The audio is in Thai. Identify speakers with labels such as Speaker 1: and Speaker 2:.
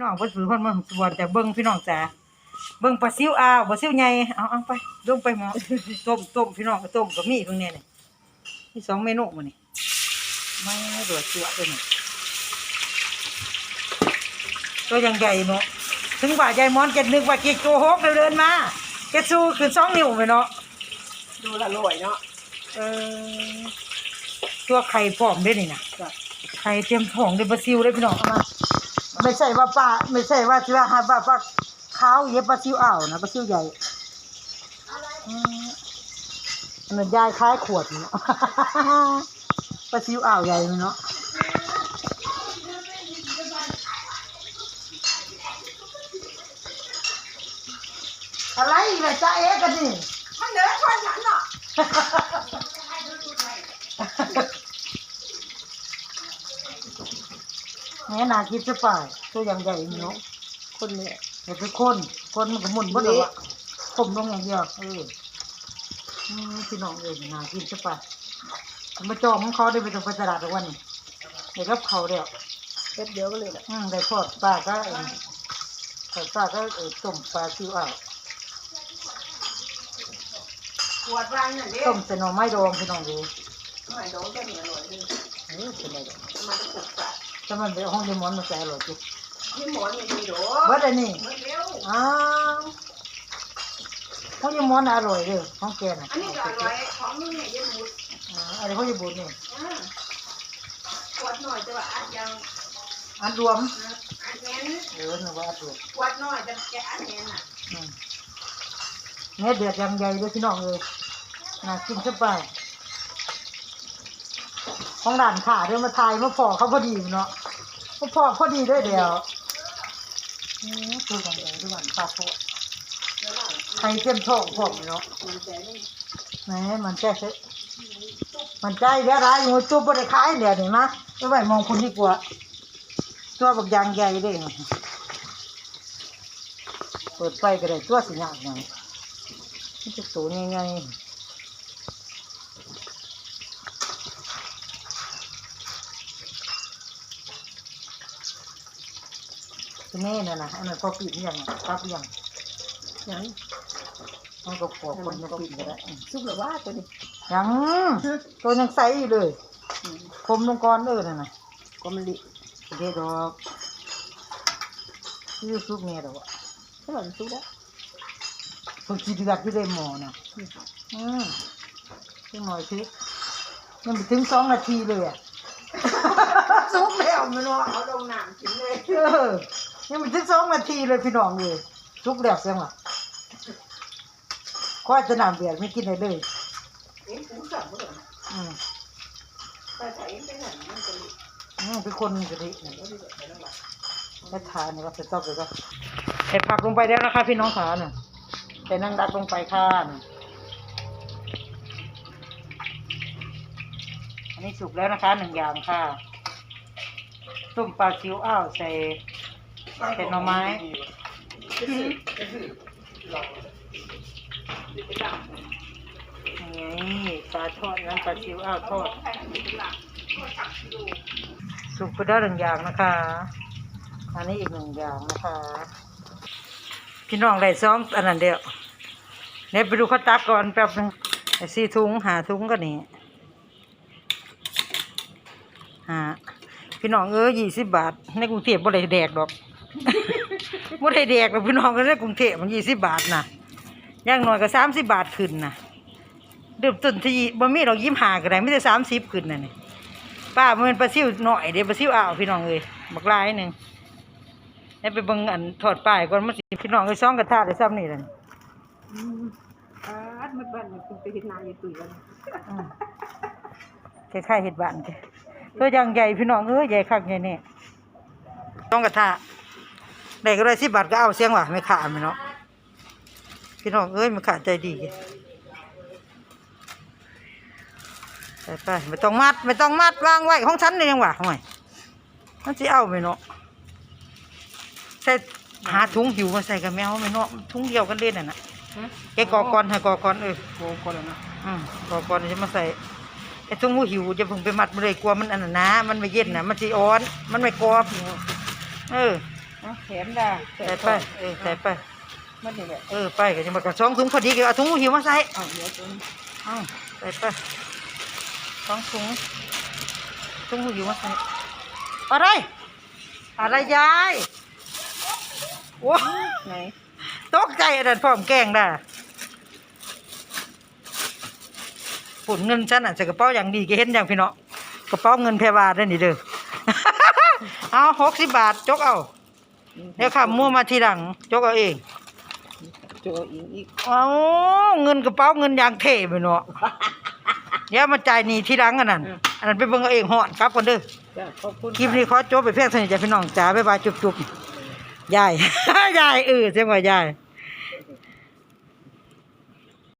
Speaker 1: น้องเพิ่นฝือเพิ่นมาสวนแต่เบิ่งพี่น้องจ๋าเบิ่งปลาซิวอ้าวปลาซิวใหญ่เอาเอาไปลงไปหมอต้มต้มพี่น้องก็ต้มก็มีเพิ่งเนี่ยนี่มีสองเมนูมื้อนี้ไม่เดือดเสือตัวนี้ตัวยังใหญ่เนาะถึงว่ายายมอนแกนึกว่าเก๊กโกหกเดินมาแกสู้คือสองนิ้วไปเนาะ
Speaker 2: ดูละลอยเนาะ
Speaker 1: เออตัวไข่พร้อมด้วยนี่นะไข่เตรียมท้องเด้บราซิลได้พี่น้องเอามา ไม่ใช่ว่าป้าไม่ใช่ว่าที่ว่าหาป้าป้าขาวเย็บบราซิลอ้าวนะบราซิลใหญ่อืมอันนั้นยายคล้ายขวดนี่เนาะบราซิลอ้าวใหญ่เนาะอะไรอีกล่ะจ้าเอ๊ะกันนี่
Speaker 2: มันเดินคนนั้นเนาะ
Speaker 1: แม่นาคิดจะป่ายตัวอย่างใหญ่เนาะ
Speaker 2: คนเนี่ย
Speaker 1: เดี๋ยวไปคนคนมันก็หมุนบ่ได้วะผมลงอย่างเดียวเอออืมพี่น้องเอ้ยนาคิดจะป่ายมาจองของเขาได้ไปตรงไปตลาดทุกวันนี้เดี๋ยวกับเขาเดียว
Speaker 2: เฮ็ดเดียวก็เลยแหละ
Speaker 1: อืมได้ทอดปลาก็เออทอดปลาก็เออต้มปลาซิวอ่าว
Speaker 2: ปวดรังนั่นเด้
Speaker 1: ต้มใส่หน่อไม้ดองพี่น้องดู
Speaker 2: หน่อยโดนจะเหนียวหน่อยนึง
Speaker 1: เออเป็นไรเด้อ
Speaker 2: มันจะปวดปา ก
Speaker 1: ถ้ามันเป็นห้องยายมอนมันจะอร่อยจุ
Speaker 2: ที่หมอนไม่มีโด
Speaker 1: เบิดอันนี้
Speaker 2: มันเร็ว
Speaker 1: อ้าวห้องยายมอนน่ะอร่อยเด้อของแกน่ะ
Speaker 2: อันนี้ก็อร่อยของมึงเนี่ยยังหมุด
Speaker 1: อ่าอันนี้ห้องยายบุญนี่
Speaker 2: อ่าปวดหน่อยแต่ว่าอัดยัง
Speaker 1: อันรวม
Speaker 2: นะอัดแน่น
Speaker 1: เออนึกว่าอันรวม
Speaker 2: ปวดหน่อยแต่แกอัดแน่นอะ
Speaker 1: อืมเนื้อเดือดยังใหญ่เลยพี่น้องเลยน่ากินสบาย ของด่านขาเดี๋ยวมาทายมาพอเขาพอดีเนาะมาพอพอดีด้วยเดียวอืมตัวของใหญ่ด้วยกันปลาโพด
Speaker 2: แล้วก็
Speaker 1: ไข่เต็มท้องพร้อมเนาะ
Speaker 2: มันจะนี่
Speaker 1: แหมมันใจเถอะมันใจเดี๋ยวร้ายอยู่ตัวบริขายเดี๋ยวนี้นะไม่ไหวมองคนดีกว่าตัวบักยางใหญ่เด้เปิดไฟก็ได้ตัวสิยากหน่อยนี่จะตัวง่ายๆ ตัวนี้น่ะนะอันนั้นพอปิดยังอะปั๊บยัง
Speaker 2: ยัง
Speaker 1: มันก็ขอคนมาปิดก็ได้อืม
Speaker 2: ซุปหรือว่าตัวนี้
Speaker 1: ยังตัวยังใสอยู่เลยคมลงก่อนเด้อนั่นน่ะ
Speaker 2: ก็มันดิ
Speaker 1: เด็ดดอกชื่อซุปเมียดอกอะ
Speaker 2: ถ้ามันซุปแล้ว
Speaker 1: คนกินเดือดที่ได้หมอน่ะอืมจังหน่อยสิยังไม่ถึงสองนาทีเลยอะซุปแล้วไม่รู้
Speaker 2: เอาลงน้ำกินเลย
Speaker 1: เออ ยังไม่ถึงสองนาทีเลยพี่น้องเลยซุปแล้วเสียงว่ะข้อยจะน้ำเดือดไม่กินเลยเลย
Speaker 2: เอ็งถึงสั่งบ่ได้
Speaker 1: อืม
Speaker 2: แต่ถ้าเอ็งไปนั่นมันจะดิ
Speaker 1: อืมเป็นคนกะทินี่
Speaker 2: บ่ได้ไปแล้วล่ะ
Speaker 1: แค่ทานนี่ก็จะต้องไปก็ใส่ผักลงไปแล้วนะคะพี่น้องขาน่ะใส่นั่งดัดลงไปค่ะน่ะอันนี้สุกแล้วนะคะหนึ่งอย่างค่ะ ต้มปลาซิวอ้าวใส่ ใส่หน่อไม้ นี่ปลาทอดนั้นปลาซิวอ้าวทอดสุกไปได้หนึ่งอย่างนะคะ อันนี้อีกหนึ่งอย่างนะคะ พี่น้องได้ซ้อมอันนั้นเดียวเนี่ยไปดูเขาตักก่อนแป๊บนึงไอ้สี่ถุงหาถุงก็นี่หาพี่น้องเอ้ยยี่สิบบาทในกรุงเทพบ่ได้แดกดอก บ่ได้แดกดอกพี่น้องก็ในกรุงเทพมันยี่สิบบาทนะอย่างน้อยก็สามสิบบาทขึ้นนะเริ่มต้นที่บ่มีดอกยิ้มหาก็ได้ไม่ได้สามสิบขึ้นน่ะนี่ป้ามันเป็นปลาซิวหน่อยเดี๋ยวปลาซิวอ้าวพี่น้องเอ้ยบักลายหนึ่งให้ไปเบิ่งอันถอดป้ายก่อนมันสิพี่น้องเอ้ยซ่องกระทะได้ซ้ำนี่แหละนี่
Speaker 2: อืมอ่ามันบ้านมันคุณไปเฮ็ดนาอยู่ตุ้ยแล้วนะ
Speaker 1: อืมคล้ายๆเห็ดบ้านแกตัวอย่างใหญ่พี่น้องเอ้ยใหญ่คักใหญ่แน่ซ่องกระทะ ได้ก็ได้สิบบาทก็เอาเสียงว่ะไม่ขาดไหมเนาะพี่น้องเอ้ยไม่ขาดใจดีไปไปไม่ต้องมัดไม่ต้องมัดวางไว้ของฉันนี่ยังว่ะห่วยมันจะเอาไหมเนาะใส่หาถุงหิวมาใส่กับแมวไม่เนาะถุงเดียวกันเล่นน่ะนะแกกอกอนให้กอกอนเออ
Speaker 2: โอ้คนละนะ
Speaker 1: อืมกอกอนจะมาใส่ไอ้ถุงหูหิวจะเพิ่งไปมัดมาเลยกลัวมันอันนั้นนะมันไม่เย็นนะมันสิอ่อน มันไม่กรอบ เออ
Speaker 2: เอาแขนด่า
Speaker 1: ใส่ไปเออใส่ไป
Speaker 2: มันนี่แหละ
Speaker 1: เออไปก็จะมากระสองถุงพอดีก็เอาถุงหิวมาใส่
Speaker 2: เอาเดี๋ยวจน
Speaker 1: เอาใส่ไปสองถุงถุงหิวมาใส่อะไร อะไรยายว้า
Speaker 2: ไหน
Speaker 1: ตกใจอันนั้นพร้อมแกงด่าปุ่นเงินฉันอะใส่กระเป๋าอย่างดีก็เห็นอย่างพี่เนาะกระเป๋าเงินแพรวาได้นี่เด้อ เอาหกสิบบาทจกเอา เดี๋ยวข้ามมั่วมาทีหลังจกเอาเอง
Speaker 2: โจอีกอีก
Speaker 1: เอาเงินกระเป๋าเงินยางเท่ไปเนาะเดี๋ยวมาจ่ายหนี้ทีหลังอันนั้นอันนั้นไปเบิ่งเอาเองหอดครับคนเด้อ
Speaker 2: จ้ะขอบคุณ
Speaker 1: คลิปนี้ขอจบไปเพียงเท่านี้จ้ะพี่น้องจ๋าบ๊ายบายจุ๊บๆยายยายเออเสียงว่ายาย